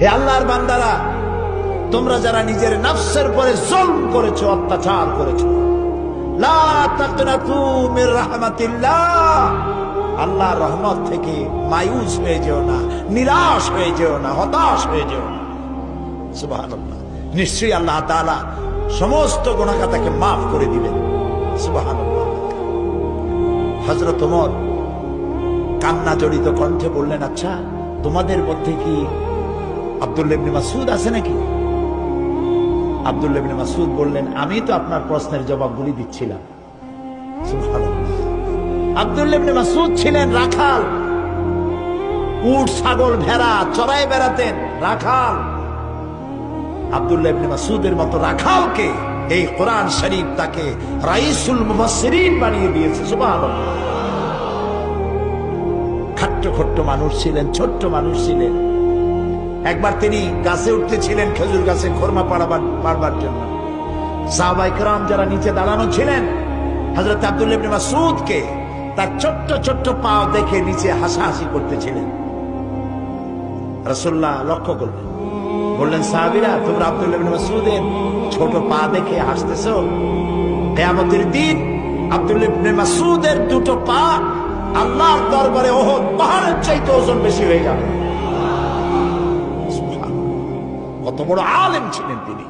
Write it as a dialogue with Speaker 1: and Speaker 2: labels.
Speaker 1: হে আল্লাহর বান্দারা, তোমরা যারা নিজের নফসের পরে জুলম করেছ, অত্যাচার করেছ আল্লাহর রহমত থেকে মায়ুস হয়ে যেও না, নিরাশ হয়ে যেও না, হতাশ হয়ে যেও না। নিশ্চয়ই আল্লাহ তাআলা সমস্ত গুনাহগাতাকে মাফ করে দিবেন। হযরত ওমর কান্না জড়িত কণ্ঠে বললেন আচ্ছা তোমাদের মধ্যে কি আব্দুল্লাহ ইবনে মাসুদ আছে নাকি? আব্দুল্লাহ ইবনে মাসুদ বললেন, আমি তো আপনার প্রশ্নের জবাব জবাবগুলি দিচ্ছিলাম। আব্দুল্লাহ মাসুদ ছিলেন রাখাল। উট, ছাগল, ভেড়া, চড়াই বেড়াতেন রাখাল। আব্দুল্লাহ ইবনে মাসুদের মতো রাখালকে এই কোরআন শরীফ তাকে রাইসুল মুফাসসিরিন বানিয়ে দিয়েছে, সুবহানাল্লাহ। খাট্ট খট্ট মানুষ ছিলেন, ছোট্ট মানুষ ছিলেন। একবার তিনি গাছে উঠতেছিলেন খেজুর গাছে খরমা পাড়াবার পাড়বার জন্য। সাহবাইকরাম যারা নিচে দাঁড়ানো ছিলেন হজরত আব্দুল ইবনে মাসুদকে তার ছোট্ট ছোট্ট পা দেখে নিচে হাসাহাসি করতেছিলেন। রসুল্লাহ লক্ষ্য করলেন। বললেন, সাহাবিরা, তোমরা আব্দুল ইবনে মাসুদের ছোট পা দেখে হাসতেছো? কেয়ামতের দিন আব্দুল ইবনে মাসুদের দুটো পা আল্লাহর দরবারে ওহদ পাহাড়ের চাইতে ওজন বেশি হয়ে যাবে। কত বড় আলেম ছিলেন তিনি।